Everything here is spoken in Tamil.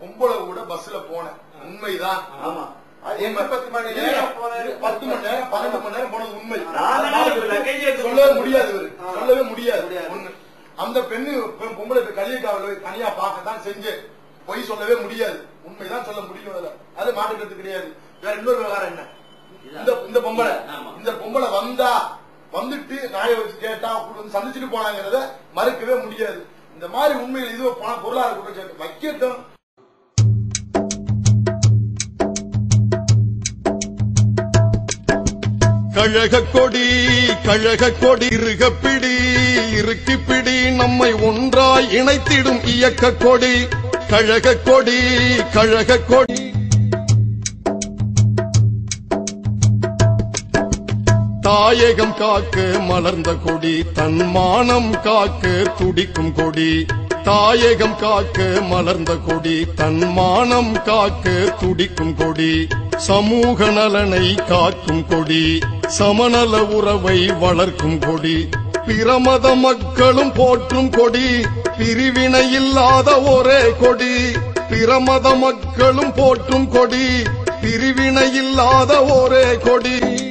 பொம்பளை கூட பஸ்ல போனேன். உண்மைதான். ஆமா. பத்து மணி நேரம் பத்து மணி நேரம் பன்னெண்டு மணி நேரம் போனது உண்மை. சொல்லவே முடியாது. சொல்லவே முடியாது. ஒண்ணு. அந்த பெண்ணு பெண் பொம்பளை இப்ப கலியக்காவில தனியா பார்க்கத்தான் செஞ்சு பொய் சொல்லவே முடியாது. உண்மைதான் சொல்ல முடியும் அதுல அது மாட்டுக்கிறது கிடையாது. வேற இன்னொரு விவகாரம் என்ன? இந்த இந்த பொம்பளை. இந்த பொம்பளை வந்தா வந்துட்டு நாயை வச்சு கேட்டா சந்திச்சுட்டு போனாங்கிறத மறுக்கவே முடியாது. இந்த மாதிரி உண்மையில் இதுவோ பொருளாதார குற்றச்சாட்டு வைக்கட்டும். கழக கொடி கழக கொடி இருகப்பிடி இறுக்கி பிடி நம்மை ஒன்றாய் இணைத்திடும் இயக்க கொடி கழக கொடி கழக கொடி தாயகம் காக்க மலர்ந்த கொடி தன்மானம் காக்க துடிக்கும் கொடி. தாயகம் காக்க மலர்ந்த கொடி தன்மானம் காக்க துடிக்கும் கொடி. சமூக நலனை காக்கும் கொடி. சமநல உறவை வளர்க்கும் கொடி. பிரமத மக்களும் போற்றும் கொடி. பிரிவினை இல்லாத ஒரே கொடி. பிரமத மக்களும் போற்றும் கொடி. பிரிவினை இல்லாத ஒரே கொடி.